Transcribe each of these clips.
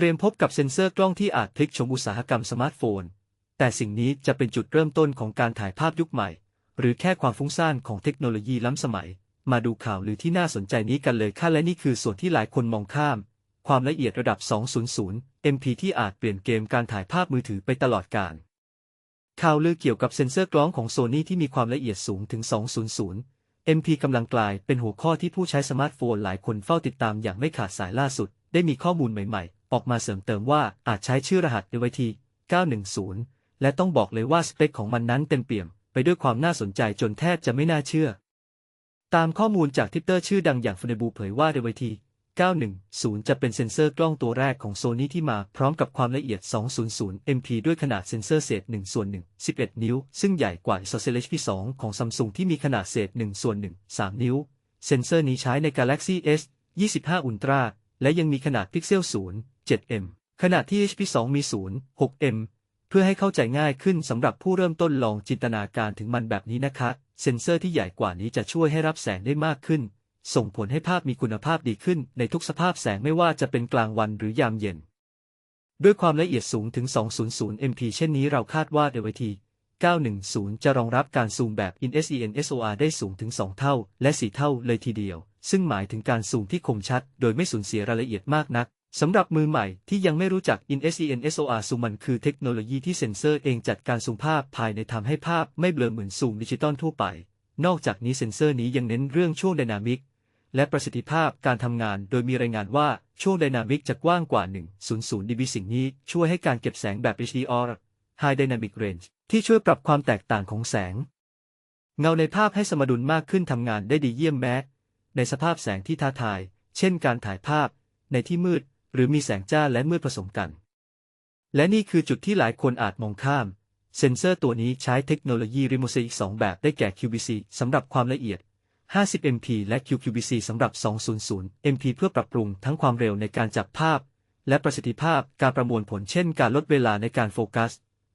เตรียมพบกับเซ็นเซอร์กล้องที่อาจพลิกชมอุตสาหกรรมสมาร์ทโฟน แต่สิ่งนี้จะเป็นจุดเริ่มต้นของการถ่ายภาพยุคใหม่ หรือแค่ความฟุ้งซ่านของเทคโนโลยีล้ำสมัย มาดูข่าวหรือที่น่าสนใจนี้กันเลยค่ะและนี่คือส่วนที่หลายคนมองข้าม ความละเอียดระดับ 200 MP ที่อาจเปลี่ยนเกมการถ่ายภาพมือถือไปตลอดกาลข่าวลือเกี่ยวกับเซ็นเซอร์กล้องของโซนี่ที่มีความละเอียดสูงถึง 200 MP กำลังกลายเป็นหัวข้อที่ผู้ใช้สมาร์ทโฟนหลายคนเฝ้าติดตามอย่างไม่ขาดสายล่าสุด ได้มีข้อมูลใหม่ๆ ออกมาเสริมเติมว่าอาจใช้ชื่อรหัส DYT 910 และต้องบอกเลยว่าสเปคของมันนั้นเต็มเปี่ยม ไปด้วยความน่าสนใจจนแทบจะไม่น่าเชื่อ ตามข้อมูลจากทิปเตอร์ชื่อดังอย่างฟ u นบูเผยว่า DYT 910 จะเป็นเซ็นเซอร์กล้องตัวแรกของโซนี่ที่มาพร้อมกับความละเอียด 200 MP ด้วยขนาดเซ็นเซอร์เศษ1ส่วน1 11 นิ้ว ซึ่งใหญ่กว่า ISO HP2 ของ Samsung ที่มีขนาดเศษ1ส่วน1 3 นิ้ว เซ็นเซอร์นี้ใช้ใน Galaxy S 25 Ultra และยังมีขนาดพิกเซล 0 7 m ขณะที่ HP2 มี 0 6 m เพื่อให้เข้าใจง่ายขึ้นสำหรับผู้เริ่มต้นลองจินตนาการถึงมันแบบนี้นะคะ เซ็นเซอร์ที่ใหญ่กว่านี้จะช่วยให้รับแสงได้มากขึ้น ส่งผลให้ภาพมีคุณภาพดีขึ้นในทุกสภาพแสงไม่ว่าจะเป็นกลางวันหรือยามเย็น ด้วยความละเอียดสูงถึง 200 MP เช่นนี้เราคาดว่า DVT 910 จะรองรับการซูมแบบ InSEN SOR ได้สูงถึง 2 เท่า และ 4 เท่าเลยทีเดียว ซึ่งหมายถึงการซูมที่คมชัด โดยไม่สูญเสียรายละเอียดมากนัก สำหรับมือใหม่ที่ยังไม่รู้จัก InSEN SOR ซูมมันคือเทคโนโลยีที่เซ็นเซอร์เองจัดการซูมภาพภายในทำให้ภาพไม่เบลอเหมือนซูมดิจิตอลทั่วไป นอกจากนี้เซ็นเซอร์นี้ยังเน้นเรื่องช่วงไดนามิก และประสิทธิภาพการทำงาน โดยมีรายงานว่าช่วงไดนามิกจะกว้างกว่า 100 dB สิ่งนี้ช่วยให้การเก็บแสงแบบ HDR High Dynamic Range ที่ช่วยปรับความแตกต่างของแสง เงาในภาพให้สมดุลมากขึ้นทำงานได้ดีเยี่ยมแม้ ในสภาพแสงที่ท้าทาย เช่นการถ่ายภาพ ในที่มืด หรือมีแสงจ้าและมืดผสมกัน และนี่คือจุดที่หลายคนอาจมองข้าม เซนเซอร์ตัวนี้ใช้เทคโนโลยี Remote อีก2แบบได้แก่ QVC สำหรับความละเอียด 50 MP และ QQVC สำหรับ 200 MP เพื่อปรับปรุงทั้งความเร็วในการจับภาพ และประสิทธิภาพการประมวลผลเช่น การลดเวลาในการโฟกัส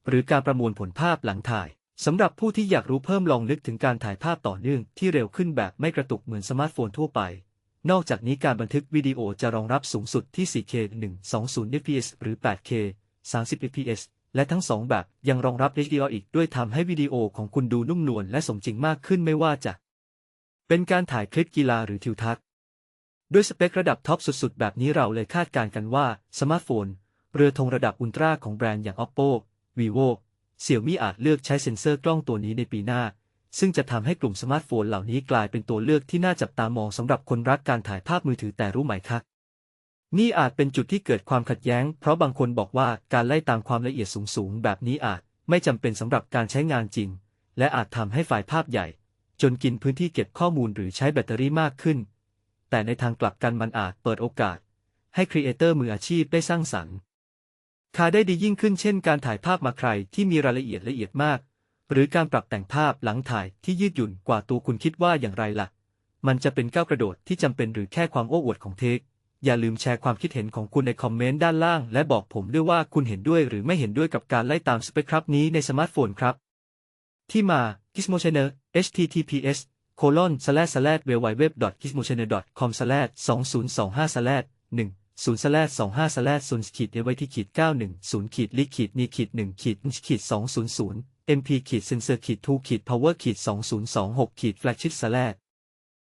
หรือการประมวลผลภาพหลังถ่ายสำหรับผู้ที่อยากรู้เพิ่มลองนึกถึงการถ่ายภาพต่อเนื่องที่เร็วขึ้นแบบไม่กระตุกเหมือนสมาร์ทโฟนทั่วไป นอกจากนี้การบันทึกวิดีโอจะรองรับสูงสุดที่ 4K 120 fps หรือ 8K 30 fps และทั้งสองแบบยังรองรับ HDR อีกด้วยทำให้วิดีโอของคุณดูนุ่มนวลและสมจริงมากขึ้นไม่ว่าจะ เป็นการถ่ายคลิปกีฬาหรือทิวทัศน์ด้วยสเปคระดับท็อปสุดๆ แบบนี้เราเลยคาดการณ์กันว่า สมาร์ทโฟน เรือธงระดับอุลตร้าของแบรนด์อย่าง Oppo vivo เสี่ยวมี่อาจเลือกใช้เซ็นเซอร์กล้องตัวนี้ในปีหน้า ซึ่งจะทำให้กลุ่มสมาร์ทโฟนเหล่านี้กลายเป็นตัวเลือกที่น่าจับตามองสำหรับคนรักการถ่ายภาพมือถือแต่รู้ไหมคะนี่อาจเป็นจุดที่เกิดความขัดแย้ง เพราะบางคนบอกว่าการไล่ตามความละเอียดสูงๆ แบบนี้อาจไม่จำเป็นสำหรับการใช้งานจริง และอาจทำให้ไฟล์ภาพใหญ่ จนกินพื้นที่เก็บข้อมูลหรือใช้แบตเตอรี่มากขึ้น แต่ในทางกลับกันมันอาจเปิดโอกาส ให้ครีเอเตอร์มืออาชีพได้สร้างสรรค์คาได้ดียิ่งขึ้นเช่นการถ่ายภาพมาใครที่มีรายละเอียดละเอียดมาก หรือการปรับแต่งภาพหลังถ่ายที่ยืดหยุ่นกว่าตัวคุณคิดว่าอย่างไรล่ะ มันจะเป็นก้าวกระโดดที่จำเป็นหรือแค่ความโอ้อวดของเทค อย่าลืมแชร์ความคิดเห็นของคุณในคอมเมนต์ด้านล่าง และบอกผมด้วยว่าคุณเห็นด้วยหรือไม่เห็นด้วยกับการไล่ตามสเปคครับนี้ในสมาร์ทโฟนครับ ที่มา Gizmo Channel https colon slash slash w w w gizmo channel com slash 2025 slash 1 0 slash 25 slash 0ขีดเอาไว้ที่ขีด910ขีดลิขีดนีขีด1ขีดขีด200 mp ขีดเซนเซอร์ขีดทูขีด power ขีด2026ขีดแฟลชชิปสแลด